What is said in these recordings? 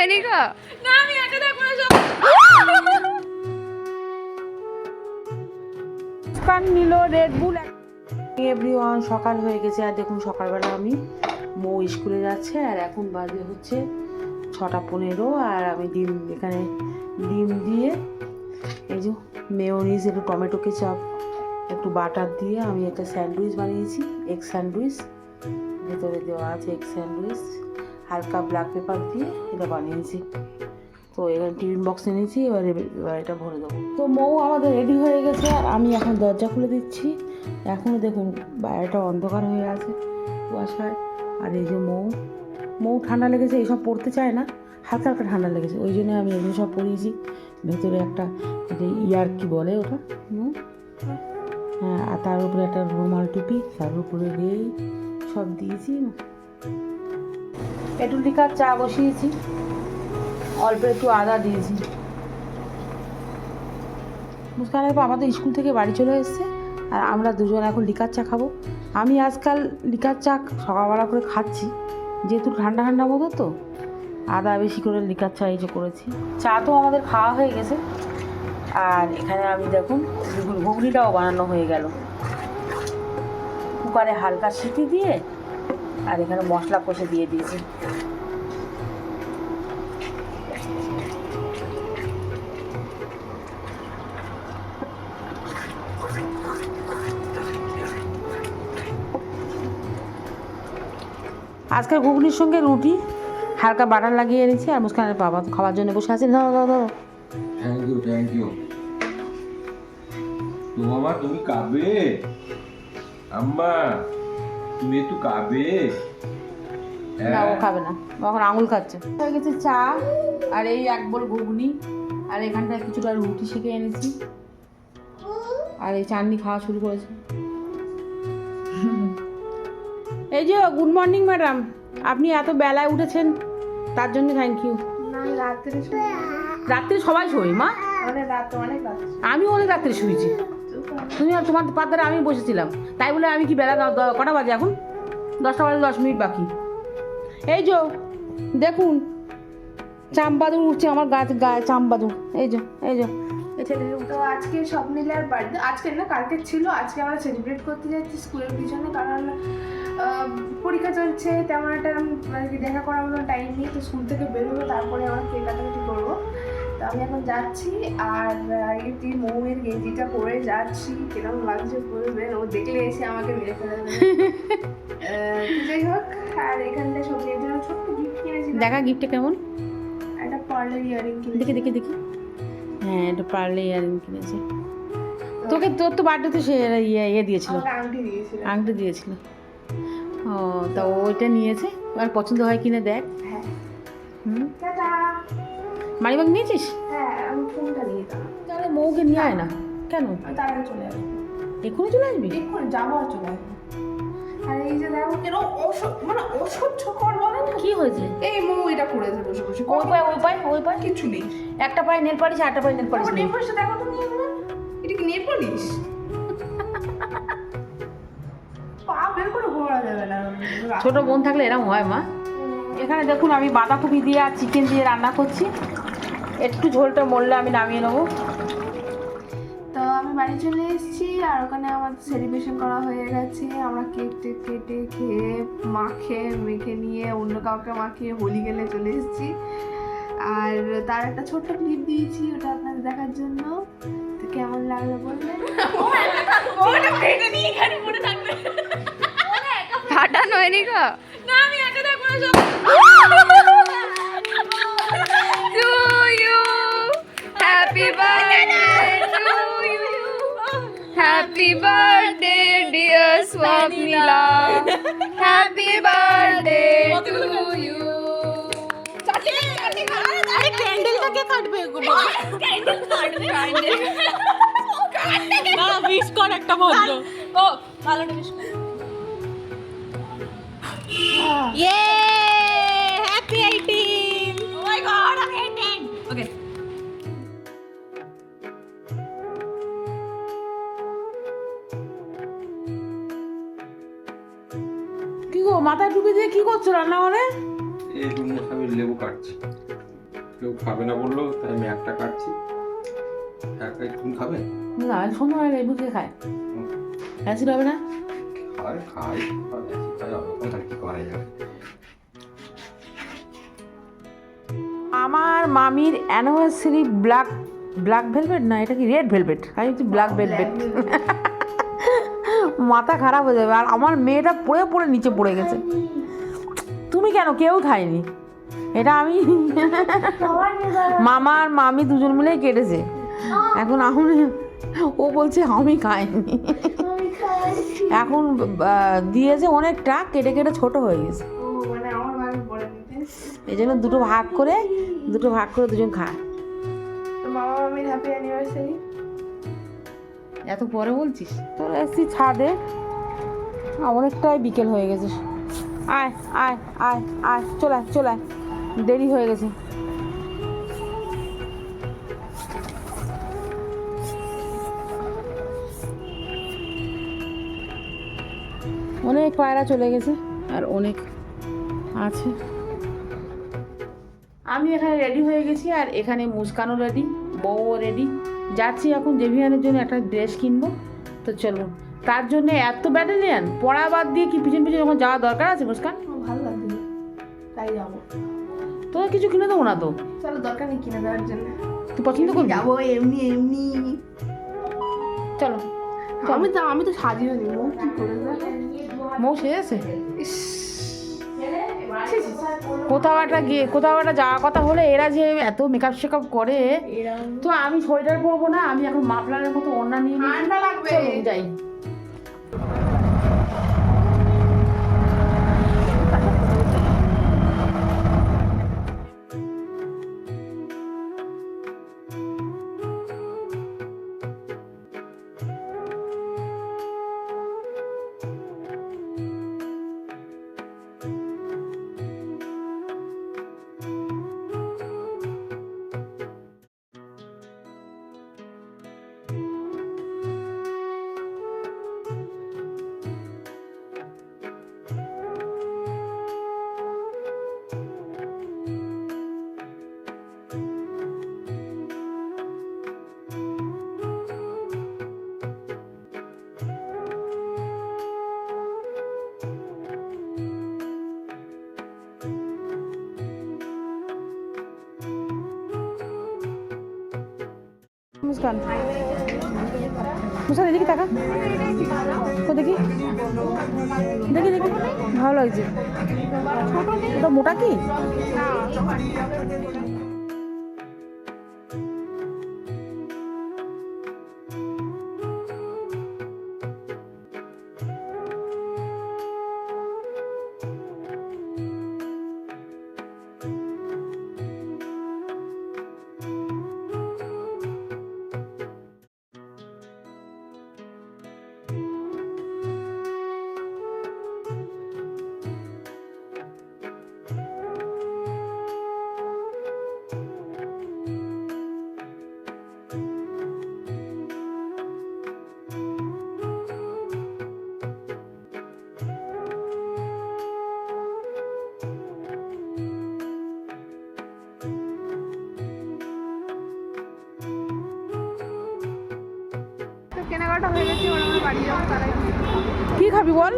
হয়নি গো? না আমি একা দেখব না সব মুস্কান নিল রেড বুল এভরিওয়ান সকাল হয়ে গেছে আর দেখুন সকালবেলা আমি মৌ স্কুলে যাচ্ছে আর এখন বাজে হচ্ছে ছটা পনেরো আর আমি ডিম এখানে ডিম দিয়ে এই যে মেয়োনিজ একটু টমেটো কেচাপ একটু বাটার দিয়ে আমি একটা স্যান্ডউইচ বানিয়েছি এগ স্যান্ডউইচ ভেতরে দেওয়া আছে এগ স্যান্ডউইচ। হালকা ব্ল্যাক পেপার দিয়ে এটা বানিয়েছি। তো এখানে টিফিন বক্স এনেছি, এবার এবার এটা ভরে দেবো। তো মৌ আমাদের রেডি হয়ে গেছে, আর আমি এখন দরজা খুলে দিচ্ছি। এখনও দেখুন, বাইরেটা অন্ধকার হয়ে আছে কুয়াশায়। আর এই যে মৌ মৌ ঠান্ডা লেগেছে এইসব পড়তে চায় না। হালকা হালকা ঠান্ডা লেগেছে, ওই জন্য আমি এগুলো সব পরিয়েছি। ভেতরে একটা ইয়ার কি বলে ওটা? হ্যাঁ আর তার উপরে একটা রুমাল টুপি, তার উপরে রেই, সব দিয়েছি। পেটুলিকার চা বসিয়েছি। অল্প একটু আদা দিয়েছি। মুস্কানের বাবা তো স্কুল থেকে বাড়ি চলে এসেছে আর আমরা দুজন এখন লিকার চা খাব। আমি আজকাল লিকার চা সকালবেলা করে খাচ্ছি, যেহেতু ঠান্ডা ঠান্ডা মতো তো। আদা বেশি করে লিকার চা এই যে করেছি। চা তো আমাদের খাওয়া হয়ে গেছে। আর এখানে আমি দেখুন ঘুগনিটাও বানানো হয়ে গেল। কুকারে হালকা সিটি দিয়ে আর এখানে মশলা কষে দিয়ে দিয়েছি। আজকে ঘুগনির সঙ্গে রুটি হালকা বাটার লাগিয়ে এনেছি আর মুস্কানের বাবা তো খাওয়ার জন্য বসে আছে। ধরো ধরো ধরো থ্যাংক ইউ থ্যাংক ইউ তো মামা তুমি কাবে আম্মা তুমি একটু কাবে না ও হ্যাঁ। খাবে না। এখন আঙুল খাচ্ছে। হয়ে গেছে চা আর এই এক বল ঘুগনি। আর এখানটায় কিছুটা রুটি সেঁকে এনেছি। আর এই চাটনি খাওয়া শুরু করেছে। এই যে গুড মর্নিং ম্যাডাম আপনি এত বেলায় উঠেছেন তার জন্য থ্যাংক ইউ রাত্রে রাত্রে সবাই শোয় মা। অনেক রাত অনেক রাত। আমি অনেক রাত্রে শুয়েছি। তুমি আর তোমার পাতারে আমি বসেছিলাম। তাই বলে আমি কি বেলা কটা বাজে এখন? দশটা বাজে দশ মিনিট বাকি। এই যে দেখুন চাম্বাদুর উঠছে আমার গাছ গায়ে চাম্বাদুর। এই যে এই যে। তো আজকে স্বপ্নিলার বার্থডে আজকে না কালকে ছিল আজকে আমরা সেলিব্রেট করতে যাচ্ছি স্কুলের পিছনে কারণ পরীক্ষা চলছে তেমন একটা মানে দেখা করার মতো টাইম নেই তো স্কুল থেকে বেরোবো তারপরে আমরা কেক কাটাকাটি করব। তো আমি এখন যাচ্ছি আর এটি মৌয়ের গেঞ্জিটা পরে যাচ্ছি কীরকম লাগছে বলবেন? ও দেখলে এসে আমাকে মেরে ফেলে যাই হোক আর এখানটায় সবজির জন্য ছোট্ট গিফট কিনেছিলাম। দেখা গিফটটা কেমন? একটা পার্লার ইয়ারিং দেখি কিনেছি। দেখি দেখি হ্যাঁ একটু পারলে ইয়ারিং কিনেছি। তোকে তোর তো বার্থডেতে সে ইয়ে ইয়ে দিয়েছিল। আংটি দিয়েছিল। আংটি দিয়েছিল। ও তা ওইটা নিয়েছে। আর পছন্দ হয় কিনে দেখ। হ্যাঁ। হুম? টাটা মানিব্যাগ নিয়েছিস? হ্যাঁ আমি ফোনটা নিয়ে তাহলে মৌকে নিয়ে আয় না। কেন? তার আগে চলে এক্ষুনি চলে আসবি? এক্ষুনি যাব আর চলে আসব। আর এই যে দেখো এরকম অস- মানে অসহ্য না? কি হয়েছে? এই মৌ এটা করেছে বসে বসে ওই পায় ওই পায় ওই পায়? কিছু নেই। একটা পায়ে নেল পালিশ একটা পায়ে নেল পালিশ দেখো তুমি এটা কি নেট পলিশ পা বের করে ঘোরা যাবে না। ছোট বোন থাকলে এরকম হয় মা। এখানে দেখুন আমি বাঁধাকপি দিয়ে আর চিকেন দিয়ে রান্না করছি। একটু ঝোলটা মরলে আমি নামিয়ে নেব। তো আমি বাড়ি চলে এসেছি আর ওখানে আমাদের সেলিব্রেশন করা হয়ে গেছে। আমরা কেক টেক কেটে খেয়ে মাখে মেখে নিয়ে অন্য কাউকে মাখিয়ে হোলি গেলে চলে এসেছি। আর তার একটা ছোট্ট ক্লিপ দিয়েছি ওটা আপনাদের দেখার জন্য। তো কেমন লাগল বলবেন? ফাটানো হয়নি গো না আমি একা না happy birthday to you happy birthday dear Swapnila happy birthday to you ক্যান্ডেলটাকে কাটবে না উইশ কর একটা ভদ্র ও ভালোটা বেশ ইয়ে মাথায় টুপি দিয়ে কি করছ রান্না করে এই জন্য আমি লেবু কাটছি। কেউ খাবে না বলল তাই আমি একটা কাটছি। একটা তুমি খাবে? না সন্ধ্যাবেলা লেবু খেয়ে? খায় অ্যাসিড হবে না? আরে খাই খাই খাই অতক্ষণ আর কি করা যাবে? আমার মামির অ্যানিভার্সারি ব্ল্যাক ব্ল্যাক ভেলভেট না এটা কি রেড ভেলভেট আমি হচ্ছে ব্ল্যাক ভেলভেট মাথা খারাপ হয়ে যাবে আর আমার মেয়েটা পড়ে পড়ে নিচে পড়ে গেছে। তুমি কেন? কেউ খায়নি। এটা আমি মামা আর মামি দুজন মিলেই কেটেছে। এখন আমি, ও বলছে আমি খাইনি। এখন দিয়েছে অনেকটা, কেটে কেটে ছোট হয়ে গেছে। এই জন্য দুটো ভাগ করে, দুটো ভাগ করে দুজন খায়। মামা মামির হ্যাপি অ্যানিভার্সারি এত পরে বলছিস? তোর এসছি ছাদে। অনেকটাই বিকেল হয়ে গেছে। আয় আয় আয় আয় চলে আয় চলে দেরি হয়ে গেছে। অনেক পায়রা চলে গেছে আর অনেক আছে। আমি এখানে রেডি হয়ে গেছি আর এখানে মুস্কানও রেডি বউও রেডি যাচ্ছি এখন জেভিয়ানের জন্য একটা ড্রেস কিনবো। তো চলো তার জন্য এত ব্যাটালিয়ান পড়া বাদ দিয়ে কি পিছন পিছন এখন যাওয়া দরকার আছে মুস্কান? ভালো লাগছে তাই যাব। তোর কিছু কিনে দেবো না তো? চলো দরকার নেই কিনে দেওয়ার জন্য। তুই পছন্দ করবি? যাব এমনি এমনি। চলো। আমি তো আমি তো সাজিয়ে নিব কি করে মৌ শেষ আছে ইস। কোথাও একটা গিয়ে কোথাও একটা যাওয়ার কথা হলে এরা যে এত মেকআপ শেকআপ করে তো আমি সোয়েটার পরবো না আমি এখন মাফলারের মতো ওড়না নিয়ে যাই। মুস্কান। মুসকান এদিকে টাকা তো দেখি। দেখি দেখি। ভালো লাগছে। ওটা মোটা কি? হয়ে গেছে আমরা বাড়ি যাব তারাই কি খাবি বল?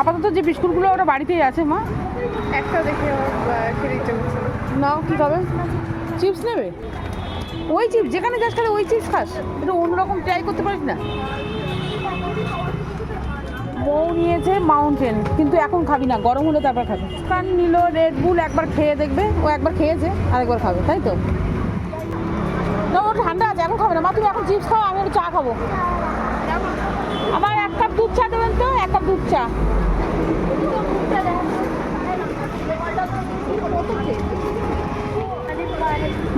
আপাতত যে বিস্কুটগুলো ওরা বাড়িতেই আছে মা। একটা দেখে খেতে ইচ্ছে করছে না। নাও কি খাবে? চিপস নেবে? ওই চিপস যেখানে যাস খালি ওই চিপস খাস। একটু অন্যরকম ট্রাই করতে পারিস না। বউ নিয়েছে মাউন্টেন কিন্তু এখন খাবি না গরম হলে তারপর খাবে। কারণ নিল রেড বুল একবার খেয়ে দেখবে ও একবার খেয়েছে আরেকবার খাবে তাই তো? না ও ঠান্ডা আছে, এখন খাবে না। মা, তুমি এখন চিপস খাও, আমি চা খাব। আমার এক কাপ দুধ চা দেবেন তো? এক কাপ দুধ চা।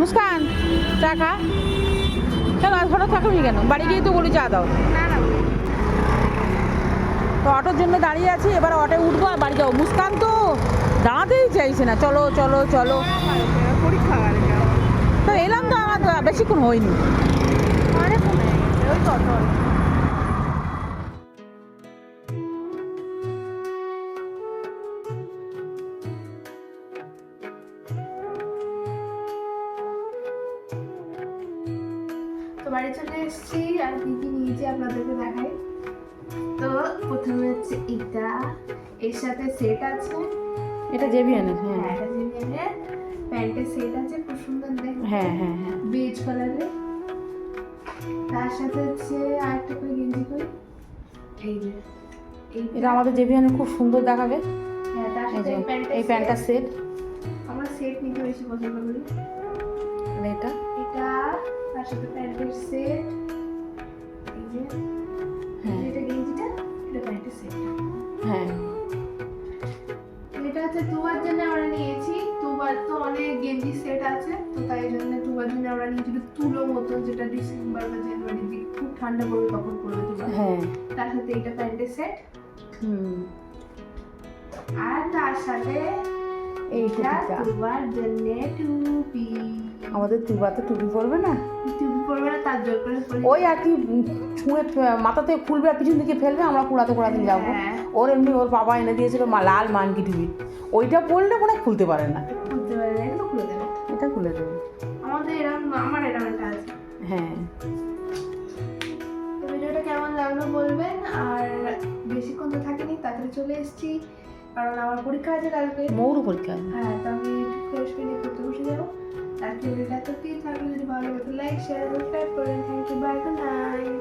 মুস্কান, চা খা। কেন আজ হঠাৎ থাকবি কেন? বাড়ি গিয়ে তো বলি চা দাও। তো অটোর জন্য দাঁড়িয়ে আছি, এবার অটোয় উঠবো আর বাড়ি যাব। মুস্কান তো দাঁড়াতেই চাইছে না। চলো চলো চলো। পরীক্ষা বেশিক্ষণ হয়নি। চলে এসেছি আর কি কি নিয়েছি আপনাদেরকে তো প্রথমে হচ্ছে এটা এর সাথে সেট আছে। এটা জেবিয়ানের হ্যাঁ।, হ্যাঁ। এটা প্যান্টের সেট আছে খুব সুন্দর দেখতে হ্যাঁ হ্যাঁ হ্যাঁ। বেজ কালারের তার সাথে হচ্ছে আরেকটা করে গেঞ্জি করি এই যে এটা আমাদের জেভিয়ানে খুব সুন্দর দেখাবে। হ্যাঁ তার এই সাথে এই প্যান্টটা সেট আমরা সেট নিতে বেশি পছন্দ করি। এটা? এটা তার সাথে প্যান্টের সেট যেটা ডিসেম্বর বা জানুয়ারির দিকে খুব ঠান্ডা পড়বে তখন পড়বে হ্যাঁ। তার সাথে এটা প্যান্টের সেট। হুম। আর তার সাথে এই এটা টুপিটা। দুবার জন্য টুপি। আমাদের টুপি পরবে না। টুপি পরবে না তার জোর করে ওই আর কি ছুঁয়ে মাথাতে খুলবে আর পিছন দিকে ফেলবে আমরা কুড়াতে কুড়াতে যাব। হ্যাঁ। ওর এমনি ওর বাবা এনে দিয়েছিল মা- লাল মানকি টুপি। ওইটা পরলে মনে খুলতে পারে না। খুলতে পারে না এগুলো খুলে দেবে। এটা খুলে দেবে। চলে এসেছি। কারণ আমার পরীক্ষা আছে কালকে। মৌর পরীক্ষা হ্যাঁ তো আমি একটু ফ্রেশ করতে পড়তে বসে যাব। আর ভিডিওটা থাকলে যদি ভালো লাগে তো লাইক শেয়ার সাবস্ক্রাইব করেন thank you bye good night